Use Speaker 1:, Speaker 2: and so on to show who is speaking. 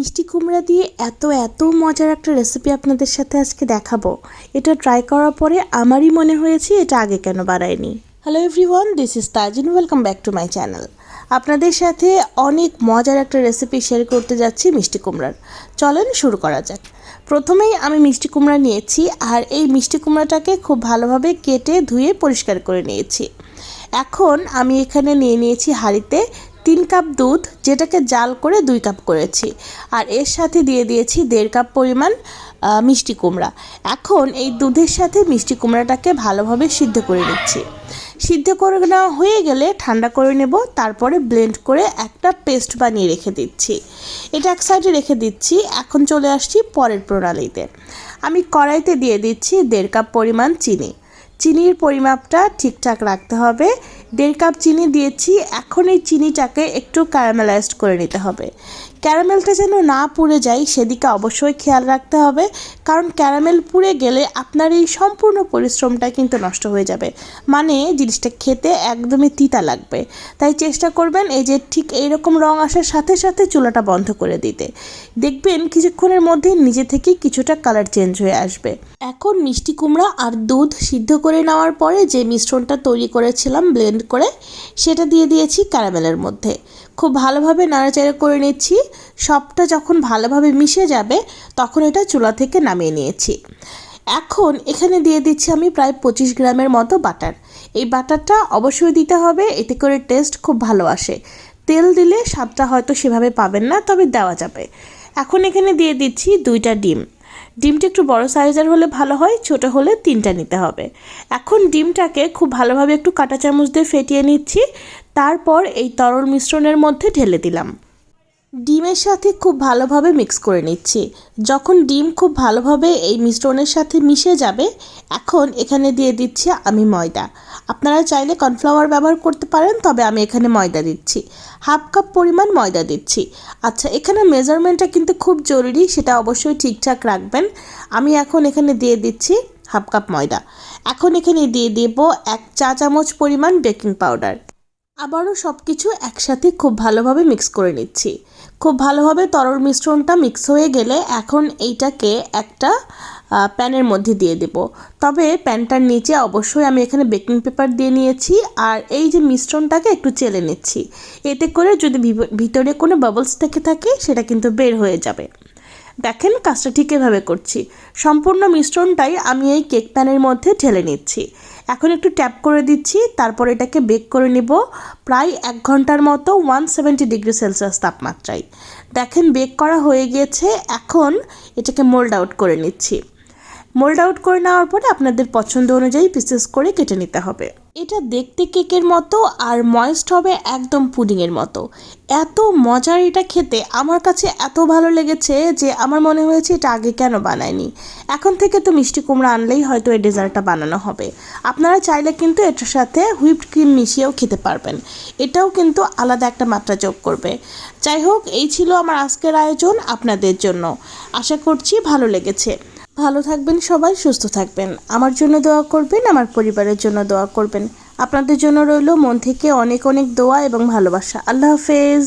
Speaker 1: মিষ্টি কুমড়া দিয়ে এত এত মজার একটা রেসিপি আপনাদের সাথে আজকে দেখাবো। এটা ট্রাই করার পরে আমারই মনে হয়েছে এটা আগে কেন বাড়ায়নি hello everyone this is Tajin welcome back to my channel আপনাদের সাথে অনেক মজার একটা রেসিপি শেয়ার করতে যাচ্ছি মিষ্টি কুমড়ার। চলেন শুরু করা যাক। প্রথমেই আমি মিষ্টি কুমড়া নিয়েছি আর এই মিষ্টি কুমড়াটাকে খুব ভালোভাবে কেটে ধুয়ে পরিষ্কার করে নিয়েছি। এখন আমি এখানে নিয়ে নিয়েছি হাঁড়িতে তিন কাপ দুধ, যেটাকে জাল করে দুই কাপ করেছি। আর এর সাথে দিয়ে দিয়েছি দেড় কাপ পরিমাণ মিষ্টি কুমড়া। এখন এই দুধের সাথে মিষ্টি কুমড়াটাকে ভালোভাবে সিদ্ধ করে নিচ্ছি। সিদ্ধ করে নেওয়া হয়ে গেলে ঠান্ডা করে নেব, তারপরে ব্লেন্ড করে একটা পেস্ট বানিয়ে রেখে দিচ্ছি। এটা এক সাইডে রেখে দিচ্ছি, এখন চলে আসছি পরের প্রণালীতে। আমি কড়াইতে দিয়ে দিচ্ছি দেড় কাপ পরিমাণ চিনি। চিনির পরিমাপটা ঠিকঠাক রাখতে হবে। দেড় কাপ চিনি দিয়েছি, এখন এই চিনিটাকে একটু ক্যারামেলাইজড করে নিতে হবে। ক্যারামেলটা যেন না পুড়ে যায়, সেদিকে অবশ্যই খেয়াল রাখতে হবে, কারণ ক্যারামেল পুড়ে গেলে আপনার এই সম্পূর্ণ পরিশ্রমটা কিন্তু নষ্ট হয়ে যাবে। মানে জিনিসটা খেতে একদমই তিতা লাগবে। তাই চেষ্টা করবেন এই যে ঠিক এইরকম রং আসার সাথে সাথে চুলাটা বন্ধ করে দিতে। দেখবেন কিছুক্ষণের মধ্যে নিজে থেকেই কিছুটা কালার চেঞ্জ হয়ে আসবে। এখন মিষ্টি কুমড়া আর দুধ সিদ্ধ করে নেওয়ার পরে যে মিশ্রণটা তৈরি করেছিলাম ব্লেন্ড করে, সেটা দিয়ে দিয়েছি ক্যারামেলের মধ্যে। খুব ভালোভাবে নাড়াচাড়া করে নিচ্ছি। সবটা যখন ভালোভাবে মিশে যাবে, তখন এটা চুলা থেকে নামিয়ে নিয়েছি। এখন এখানে দিয়ে দিচ্ছি আমি প্রায় পঁচিশ গ্রামের মতো বাটার। এই বাটারটা অবশ্যই দিতে হবে, এতে করে টেস্ট খুব ভালো আসে। তেল দিলে স্বাদটা হয়তো সেভাবে পাবেন না, তবে দেওয়া যাবে। এখন এখানে দিয়ে দিচ্ছি দুইটা ডিম। ডিমটা একটু বড় সাইজের হলে ভালো হয়, ছোট হলে তিনটা নিতে হবে। এখন ডিমটাকে খুব ভালোভাবে একটু কাঁটা চামচ দিয়ে ফেটিয়ে নিচ্ছি, তারপর এই তরল মিশ্রণের মধ্যে ঢেলে দিলাম। ডিমের সাথে খুব ভালোভাবে মিক্স করে নিচ্ছি। যখন ডিম খুব ভালোভাবে এই মিশ্রণের সাথে মিশে যাবে, এখন এখানে দিয়ে দিচ্ছি আমি ময়দা। আপনারা চাইলে কর্নফ্লাওয়ার ব্যবহার করতে পারেন, তবে আমি এখানে ময়দা দিচ্ছি। হাফ কাপ পরিমাণ ময়দা দিচ্ছি। আচ্ছা এখানে মেজারমেন্টটা কিন্তু খুব জরুরি, সেটা অবশ্যই ঠিকঠাক রাখবেন। আমি এখন এখানে দিয়ে দিচ্ছি হাফ কাপ ময়দা। এখন এখানে দিয়ে দেব এক চা চামচ পরিমাণ বেকিং পাউডার। আবারও সব কিছু একসাথে খুব ভালোভাবে মিক্স করে নিচ্ছি। খুব ভালোভাবে তরল মিশ্রণটা মিক্স হয়ে গেলে এখন এইটাকে একটা প্যানের মধ্যে দিয়ে দেব। তবে প্যানটার নিচে অবশ্যই আমি এখানে বেকিং পেপার দিয়ে নিয়েছি আর এই যে মিশ্রণটাকে একটু চেলে নিচ্ছি। এতে করে যদি ভিতরে কোনো বাবলস থেকে থাকে, সেটা কিন্তু বের হয়ে যাবে। দেখেন কাজটা ঠিক এভাবে করছি। সম্পূর্ণ মিশ্রণটাই আমি এই কেক প্যানের মধ্যে ঢেলে নিচ্ছি। এখন একটু ট্যাপ করে দিচ্ছি, তারপর এটাকে বেক করে নিব প্রায় এক ঘণ্টার মতো ওয়ান সেভেন্টি ডিগ্রি সেলসিয়াস তাপমাত্রায়। দেখেন বেক করা হয়ে গিয়েছে, এখন এটাকে মোল্ড আউট করে নিচ্ছি। মোল্ড আউট করে নেওয়ার পরে আপনাদের পছন্দ অনুযায়ী পিসেস করে কেটে নিতে হবে। এটা দেখতে কেকের মতো আর ময়েস্ট হবে একদম পুডিংয়ের মতো। এত মজার এটা খেতে আমার কাছে এত ভালো লেগেছে যে আমার মনে হয়েছে এটা আগে কেন বানায়নি এখন থেকে তো মিষ্টি কুমড়া আনলেই হয়তো এই ডেজার্টটা বানানো হবে। আপনারা চাইলে কিন্তু এটার সাথে হুইপড ক্রিম মিশিয়েও খেতে পারবেন। এটাও কিন্তু আলাদা একটা মাত্রা যোগ করবে। যাই হোক, এই ছিল আমার আজকের আয়োজন আপনাদের জন্য। আশা করছি ভালো লেগেছে। ভালো থাকবেন সবাই, সুস্থ থাকবেন। আমার জন্য দোয়া করবেন, আমার পরিবারের জন্য দোয়া করবেন। আপনাদের জন্য রইল মন থেকে অনেক অনেক দোয়া এবং ভালোবাসা। আল্লাহ হাফেজ।